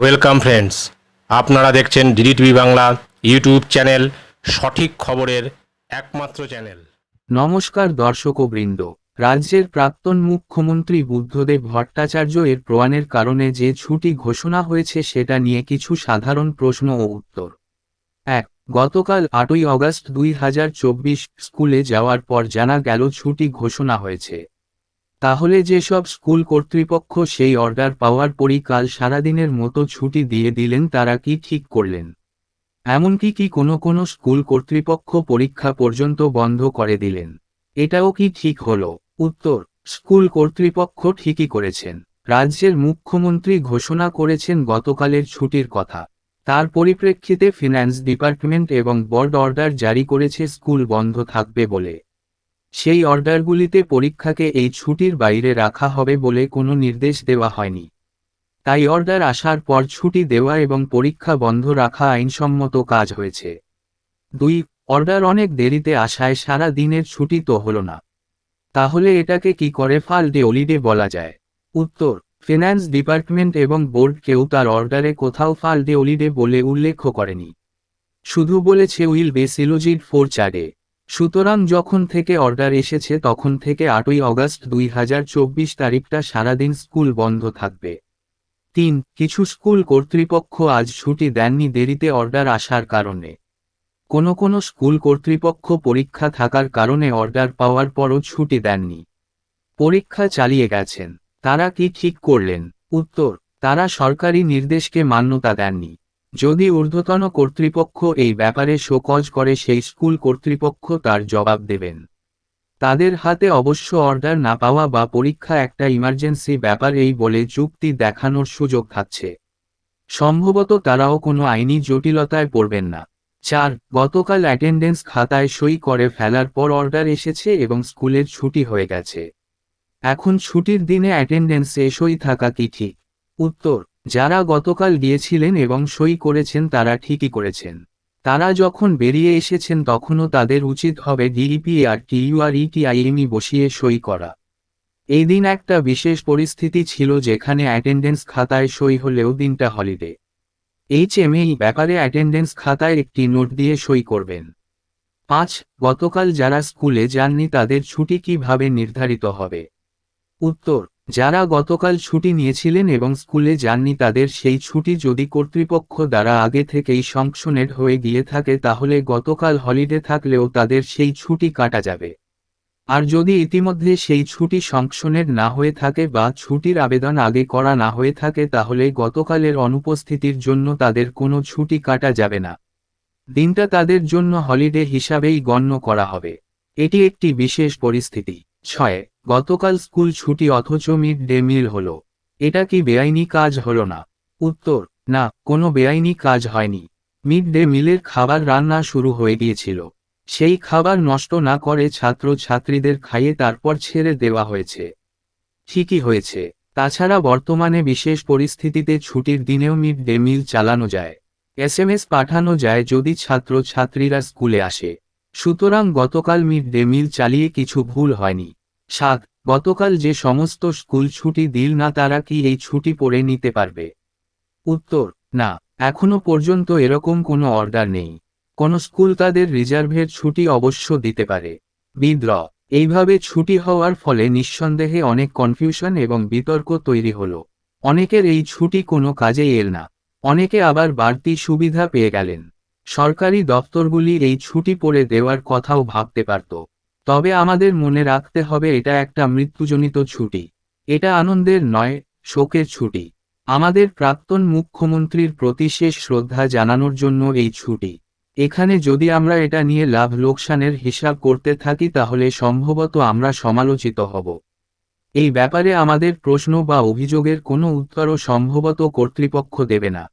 Welcome friends আপনারা দেখছেন DD TV Bangla YouTube channel সঠিক খবরের একমাত্র চ্যানেল নমস্কার দর্শকবৃন্দ রাজ্যের প্রাক্তন মুখ্যমন্ত্রী বুদ্ধদেব ভট্টাচার্য এর প্রয়াণের কারণে যে ছুটি ঘোষণা হয়েছে সেটা নিয়ে কিছু সাধারণ প্রশ্ন ও উত্তর। এক, গতকাল আটই অগস্ট দুই হাজার চব্বিশ স্কুলে যাওয়ার পর জানা গেল ছুটি ঘোষণা হয়েছে। তাহলে যেসব স্কুল কর্তৃপক্ষ সেই অর্ডার পাওয়ার পরই কাল সারাদিনের মতো ছুটি দিয়ে দিলেন তারা কি ঠিক করলেন? এমনকি কি কোনো কোনো স্কুল কর্তৃপক্ষ পরীক্ষা পর্যন্ত বন্ধ করে দিলেন? এটাও কি ঠিক হল? উত্তর, স্কুল কর্তৃপক্ষ ঠিকই করেছেন। রাজ্যের মুখ্যমন্ত্রী ঘোষণা করেছেন গতকালের ছুটির কথা। তার পরিপ্রেক্ষিতে ফিন্যান্স ডিপার্টমেন্ট এবং বোর্ড অর্ডার জারি করেছে স্কুল বন্ধ থাকবে বলে। সেই অর্ডারগুলিতে পরীক্ষাকে এই ছুটির বাইরে রাখা হবে বলে কোনো নির্দেশ দেওয়া হয়নি। তাই অর্ডার আসার পর ছুটি দেওয়া এবং পরীক্ষা বন্ধ রাখা আইনসম্মত কাজ হয়েছে। দুই, অর্ডার অনেক দেরিতে আসায় সারা দিনের ছুটি তো হল না। তাহলে এটাকে কি করে ফাল ডে হলিডে বলা যায়? উত্তর ফিন্যান্স ডিপার্টমেন্ট এবং বোর্ড কেউ তার অর্ডারে কোথাও ফাল ডে হলিডে বলে উল্লেখ করেনি। শুধু বলেছে উইল বে সিলোজিড ফোর চারে সুতরাং যখন থেকে অর্ডার এসেছে তখন থেকে আটই অগস্ট দুই হাজার চব্বিশ তারিখটা সারাদিন স্কুল বন্ধ থাকবে। তিন, কিছু স্কুল কর্তৃপক্ষ আজ ছুটি দেননি দেরিতে অর্ডার আসার কারণে। কোনো কোনো স্কুল কর্তৃপক্ষ পরীক্ষা থাকার কারণে অর্ডার পাওয়ার পরও ছুটি দেননি। পরীক্ষা চালিয়ে গেছেন। তারা কি ঠিক করলেন? উত্তর, তারা সরকারি নির্দেশকে মান্যতা দেননি। যদি ঊর্ধ্বতন কর্তৃপক্ষ এই ব্যাপারে শোকজ করে, সেই স্কুল কর্তৃপক্ষ তার জবাব দেবেন। তাদের হাতে অবশ্য অর্ডার না পাওয়া বা পরীক্ষা একটা ইমার্জেন্সি ব্যাপার এই বলে যুক্তি দেখানোর সুযোগ থাকছে। সম্ভবত তারাও কোনো আইনি জটিলতায় পড়বেন না। চার, গতকাল অ্যাটেন্ডেন্স খাতায় সই করে ফেলার পর অর্ডার এসেছে এবং স্কুলের ছুটি হয়ে গেছে। এখন ছুটির দিনে অ্যাটেন্ডেন্সে সই থাকা কি ঠিক? উত্তর যারা গতকাল গিয়েছিলেন এবং সই করেছেন তারা ঠিকই করেছেন। তারা যখন বেরিয়ে এসেছেন তখনও তাদের উচিত হবে ডিইপি আর টিইউআরইটিআইএমই বসিয়ে সই করা। এই দিন একটা বিশেষ পরিস্থিতি ছিল যেখানে অ্যাটেন্ডেন্স খাতায় সই হলেও দিনটা হলিডে। এইচ এম এই ব্যাপারে অ্যাটেন্ডেন্স খাতায় একটি নোট দিয়ে সই করবেন। পাঁচ, গতকাল যারা স্কুলে যাননি তাদের ছুটি কীভাবে নির্ধারিত হবে? উত্তর যারা গতকাল ছুটি নিয়েছিলেন এবং স্কুলে যাননি তাদের সেই ছুটি যদি কর্তৃপক্ষ দ্বারা আগে থেকেই সংশনের হয়ে গিয়ে থাকে তাহলে গতকাল হলিডে থাকলেও তাদের সেই ছুটি কাটা যাবে। আর যদি ইতিমধ্যে সেই ছুটি সংশনের না হয়ে থাকে বা ছুটির আবেদন আগে করা না হয়ে থাকে তাহলে গতকালের অনুপস্থিতির জন্য তাদের কোনো ছুটি কাটা যাবে না। দিনটা তাদের জন্য হলিডে হিসাবেই গণ্য করা হবে। এটি একটি বিশেষ পরিস্থিতি। ছয় গতকাল স্কুল ছুটি অথচ মিড ডে মিল হল। এটা কি বেআইনি কাজ হল না? উত্তর, না, কোনো বেআইনি কাজ হয়নি। মিড ডে মিলের খাবার রান্না শুরু হয়ে গিয়েছিল। সেই খাবার নষ্ট না করে ছাত্র ছাত্রীদের খাইয়ে তারপর ছেড়ে দেওয়া হয়েছে। ঠিকই হয়েছে। তাছাড়া বর্তমানে বিশেষ পরিস্থিতিতে ছুটির দিনেও মিড ডে মিল চালানো যায়। এসএমএস পাঠানো যায় যদি ছাত্র ছাত্রীরা স্কুলে আসে। সুতরাং গতকাল মিড ডে মিল চালিয়ে কিছু ভুল হয়নি। সাত, গতকাল যে সমস্ত স্কুল ছুটি দিল না তারা কি এই ছুটি পড়ে নিতে পারবে? উত্তর, না, এখনও পর্যন্ত এরকম কোনো অর্ডার নেই। কোন স্কুল তাদের রিজার্ভের ছুটি অবশ্য দিতে পারে। বিদ্র এইভাবে ছুটি হওয়ার ফলে নিঃসন্দেহে অনেক কনফিউশন এবং বিতর্ক তৈরি হলো। অনেকের এই ছুটি কোনো কাজে এল না। অনেকে আবার বাড়তি সুবিধা পেয়ে গেলেন। সরকারি দপ্তরগুলি এই ছুটি পড়ে দেওয়ার কথাও ভাবতে পারত। তবে আমাদের মনে রাখতে হবে এটা একটা মৃত্যুজনিত ছুটি। এটা আনন্দের নয়, শোকের ছুটি। আমাদের প্রাক্তন মুখ্যমন্ত্রীর প্রতি শেষ শ্রদ্ধা জানানোর জন্য এই ছুটি। এখানে যদি আমরা এটা নিয়ে লাভ লোকসানের হিসাব করতে থাকি তাহলে সম্ভবত আমরা সমালোচিত হব। এই ব্যাপারে আমাদের প্রশ্ন বা অভিযোগের কোনো উত্তরও সম্ভবত কর্তৃপক্ষ দেবে না।